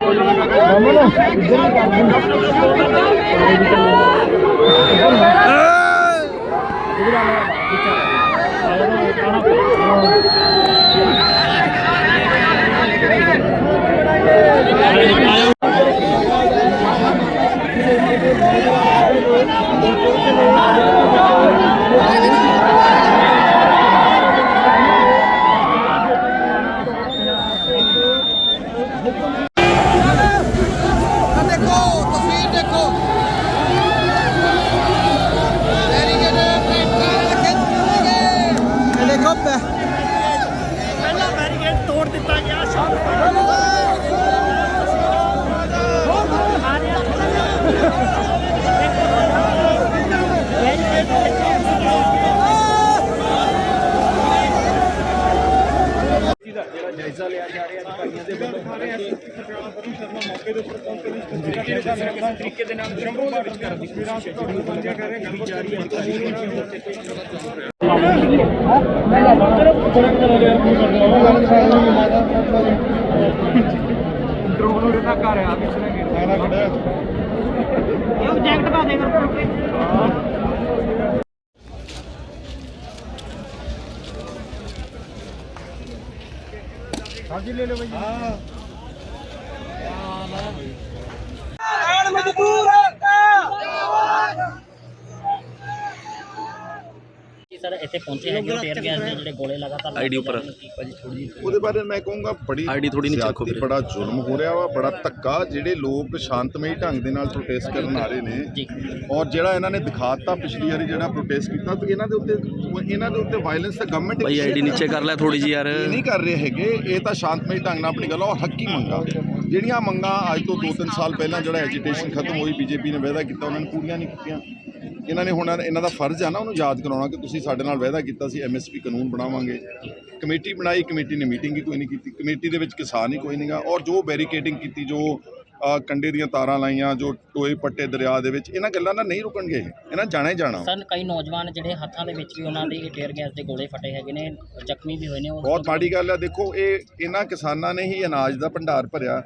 ਦੇਖੋ ਪਹਿਲਾ ਤੋੜ ਦਿੱਤਾ ਗਿਆ ਸ਼ਾਮ ਜਾਇਜ਼ਾ ਲਿਆ ਜਾ ਰਿਹਾ ਅਧਿਕਾਰੀਆਂ ਦੇ ਵੱਲੋਂ ਤਰੀਕੇ ਦੇ ਨਾਲ ਸ਼ੰਭੂ ਮਾਰਚ ਕਰਨ ਦੀ ਕੋਸ਼ਿਸ਼ ਹੈ ਜਿਹੜੀ ਬੰਦਿਆ ਕਰ ਰਹੇ ਹੈ ਅਧਿਕਾਰੀਆਂ ਦੇ ਡਰੋਨ ਤੱਕ ਆ ਰਿਹਾ ਪਿਛਲੇ ਗੇਟ ਇਹ ਜੈਕਟ ਪਾ ਦੇ ਜੀ। ਸਰ ਇੱਥੇ ਪਹੁੰਚੇ ਹੈਗੇ ਟੇਅਰ ਗੈਸ ਦੇ ਜਿਹੜੇ ਗੋਲੇ ਲਗਾਤਾਰ ਆਈਡੀ ਉੱਪਰ। ਭਾਜੀ ਥੋੜੀ ਉਹਦੇ ਬਾਰੇ ਮੈਂ ਕਹੂੰਗਾ ਬੜੀ ਨੀਚੇ ਰੱਖੋ ਜ਼ਿਆਦਤੀ, ਵੀਰੇ। ਬੜਾ ਜ਼ੁਲਮ ਹੋ ਰਿਹਾ ਵਾ ਬੜਾ ਧੱਕਾ ਜਿਹੜੇ ਲੋਕ ਸ਼ਾਂਤਮਈ ਢੰਗ ਦੇ ਨਾਲ ਪ੍ਰੋਟੈਸਟ ਕਰਨ ਆ ਰਹੇ ਨੇ। ਜੀ। ਔਰ ਜਿਹੜਾ ਇਹਨਾਂ ਨੇ ਦਿਖਾਤਾ ਪਿਛਲੀ ਵਾਰੀ ਜਿਹੜਾ ਪ੍ਰੋਟੈਸਟ ਕੀਤਾ ਤੇ ਇਹਨਾਂ ਦੇ ਉੱਤੇ ਇਹਨਾਂ ਦੇ ਉੱਤੇ ਵਾਇਲੈਂਸ ਤਾਂ ਗਵਰਨਮੈਂਟ ਭਾਈ ਆਈਡੀ ਨੀਚੇ ਕਰ ਲੈ ਥੋੜੀ ਜੀ ਯਾਰ। ਇਹ ਨਹੀਂ ਕਰ ਰਹੇ ਹੈਗੇ ਇਹ ਤਾਂ ਸ਼ਾਂਤਮਈ ਢੰਗ ਨਾਲ ਆਪਣੀ ਗੱਲ ਔਰ ਹੱਕੀ ਮੰਗਾ। ਜਿਹੜੀਆਂ ਮੰਗਾਂ ਅੱਜ ਤੋਂ 2-3 ਸਾਲ ਪਹਿਲਾਂ ਜਿਹੜਾ ਐਜੀਟੇਸ਼ਨ ਖਤਮ ਹੋਈ ਬੀਜੇਪੀ ਨੇ ਵਾਅਦਾ ਕੀਤਾ ਉਹਨਾਂ ਨੇ ਪੂਰੀਆਂ ਨਹੀਂ ਕੀਤੀਆਂ। ਇਹਨਾਂ ਨੇ ਹੁਣ ਇਹਨਾਂ ਦਾ ਫਰਜ਼ ਆ ਨਾ ਉਹਨੂੰ ਯਾਦ ਕਰਾਉਣਾ ਕਿ ਤੁਸੀਂ ਸਾਡੇ ਨਾਲ ਵਾਅਦਾ ਕੀਤਾ ਸੀ ਐਮਐਸਪੀ ਕਾਨੂੰਨ ਬਣਾਵਾਂਗੇ। ਕਮੇਟੀ ਬਣਾਈ ਕਮੇਟੀ ਨੇ ਮੀਟਿੰਗ ਹੀ ਕੋਈ ਨਹੀਂ ਕੀਤੀ। ਕਮੇਟੀ ਦੇ ਵਿੱਚ ਕਿਸਾਨ ਹੀ ਕੋਈ ਨਹੀਂਗਾ ਔਰ ਜੋ ਬੈਰੀਕੇਡਿੰਗ ਕੀਤੀ ਜੋ ਕੰਡੇ ਦੀਆਂ ਤਾਰਾਂ ਲਾਈਆਂ ਜੋ ਟੋਏ ਪੱਟੇ ਦਰਿਆ ਦੇ ਵਿੱਚ ਇਹਨਾਂ ਗੱਲਾਂ ਨਾਲ ਨਹੀਂ ਰੁਕਣਗੇ। ਇਹ। ਇਹਨਾਂ ਜਾਣਾ ਹੀ ਜਾਣਾ। ਸਰ ਕਈ ਨੌਜਵਾਨ ਜਿਹੜੇ ਹੱਥਾਂ ਦੇ ਵਿੱਚ ਵੀ ਉਹਨਾਂ ਦੇ ਟੇਅਰ ਗੈਸ ਦੇ ਗੋਲੇ ਫਟੇ ਹੈਗੇ ਨੇ ਜ਼ਖਮੀ ਵੀ ਹੋਏ ਨੇ ਬਹੁਤ ਮਾੜੀ ਗੱਲ ਹੈ ਦੇਖੋ ਇਹ ਇਹਨਾਂ ਕਿਸਾਨਾਂ ਨੇ ਹੀ ਅਨਾਜ ਦਾ ਭੰਡਾਰ ਭਰਿਆ।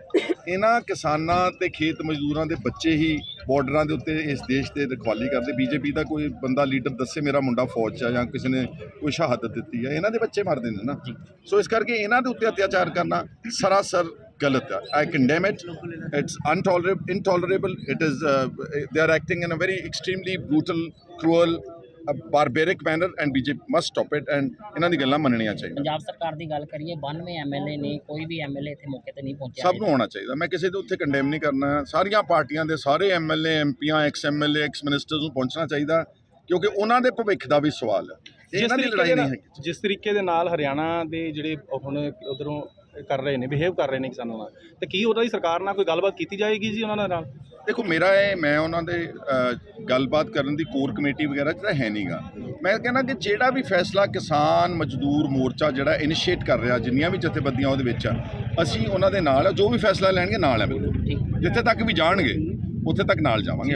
ਇਹਨਾਂ ਕਿਸਾਨਾਂ ਤੇ ਖੇਤ ਮਜ਼ਦੂਰਾਂ ਦੇ ਬੱਚੇ ਹੀ ਬਾਰਡਰਾਂ ਦੇ ਉੱਤੇ ਇਸ ਦੇਸ਼ ਦੇ ਰਖਵਾਲੀ ਕਰਦੇ। ਬੀਜੇਪੀ ਦਾ ਕੋਈ ਬੰਦਾ ਲੀਡਰ ਦੱਸੇ ਮੇਰਾ ਮੁੰਡਾ ਫੌਜ 'ਚ ਆ ਜਾਂ ਕਿਸੇ ਨੇ ਕੋਈ ਸ਼ਹਾਦਤ ਦਿੱਤੀ ਹੈ ਇਹਨਾਂ ਦੇ ਬੱਚੇ ਮਰਦੇ ਨੇ ਨਾ। ਸੋ ਇਸ ਕਰਕੇ ਇਹਨਾਂ ਦੇ ਉੱਤੇ ਅਤਿਆਚਾਰ ਕਰਨਾ ਸਰਾਸਰ ਗਲਤ ਹੈ I condemn it it's untolerable intolerable it is they are acting in uh very extremely brutal cruel barbaric manner and BJP must stop it and ਇਹਨਾਂ ਦੀ ਗੱਲਾਂ ਮੰਨਣੀਆਂ ਚਾਹੀਦੀਆਂ। ਪੰਜਾਬ ਸਰਕਾਰ ਦੀ ਗੱਲ ਕਰੀਏ 92 ਐਮਐਲਏ ਨੇ ਕੋਈ ਵੀ ਐਮਐਲਏ ਇੱਥੇ ਮੌਕੇ ਤੇ ਨਹੀਂ ਪਹੁੰਚਿਆ। ਸਭ ਨੂੰ ਹੋਣਾ ਚਾਹੀਦਾ। ਮੈਂ ਕਿਸੇ ਦੇ ਉੱਤੇ ਕੰਡੈਮ ਨਹੀਂ ਕਰਨਾ। ਸਾਰੀਆਂ ਪਾਰਟੀਆਂ ਦੇ ਸਾਰੇ ਐਮਐਲਏ ਐਮਪੀਆਂ ਐਕਸ ਐਮਐਲਏ ਐਕਸ ਮਿਨਿਸਟਰਸ ਨੂੰ ਪਹੁੰਚਣਾ ਚਾਹੀਦਾ ਕਿਉਂਕਿ ਉਹਨਾਂ ਦੇ ਭਵਿੱਖ ਦਾ ਵੀ ਸਵਾਲ ਹੈ। ਜਿਸ ਤਰੀਕੇ ਦੇ ਨਾਲ ਹਰਿਆਣਾ ਦੇ ਜਿਹੜੇ ਹੁਣ ਉਧਰੋਂ ਕਰ ਰਹੇ ਨੇ ਬਿਹੇਵ ਕਰ ਰਹੇ ਨੇ ਕਿਸਾਨਾਂ ਨਾਲ। ਤੇ ਕੀ ਉਹਨਾਂ ਦੀ ਸਰਕਾਰ ਨਾਲ ਕੋਈ ਗੱਲਬਾਤ ਕੀਤੀ ਜਾਏਗੀ ਜੀ ਉਹਨਾਂ ਦੇ ਨਾਲ? ਦੇਖੋ ਮੇਰਾ ਇਹ ਮੈਂ ਉਹਨਾਂ ਦੇ ਗੱਲਬਾਤ ਕਰਨ ਦੀ ਕੋਰ ਕਮੇਟੀ ਵਗੈਰਾ ਚ ਤਾਂ ਹੈ ਨਹੀਂਗਾ ਮੈਂ ਕਹਿੰਦਾ ਕਿ ਜਿਹੜਾ ਵੀ ਫੈਸਲਾ ਕਿਸਾਨ ਮਜ਼ਦੂਰ ਮੋਰਚਾ ਜਿਹੜਾ ਇਨੀਸ਼ੀਏਟ ਕਰ ਰਿਹਾ ਜਿੰਨੀਆਂ ਵੀ ਜਥੇਬੰਦੀਆਂ ਉਹਦੇ ਵਿੱਚ ਆ ਅਸੀਂ ਉਹਨਾਂ ਦੇ ਨਾਲ ਜੋ ਵੀ ਫੈਸਲਾ ਲੈਣਗੇ ਨਾਲ ਆ ਬਿਲਕੁਲ। ਜਿੱਥੇ ਤੱਕ ਵੀ ਜਾਣਗੇ ਉੱਥੇ ਤੱਕ ਨਾਲ ਜਾਵਾਂਗੇ।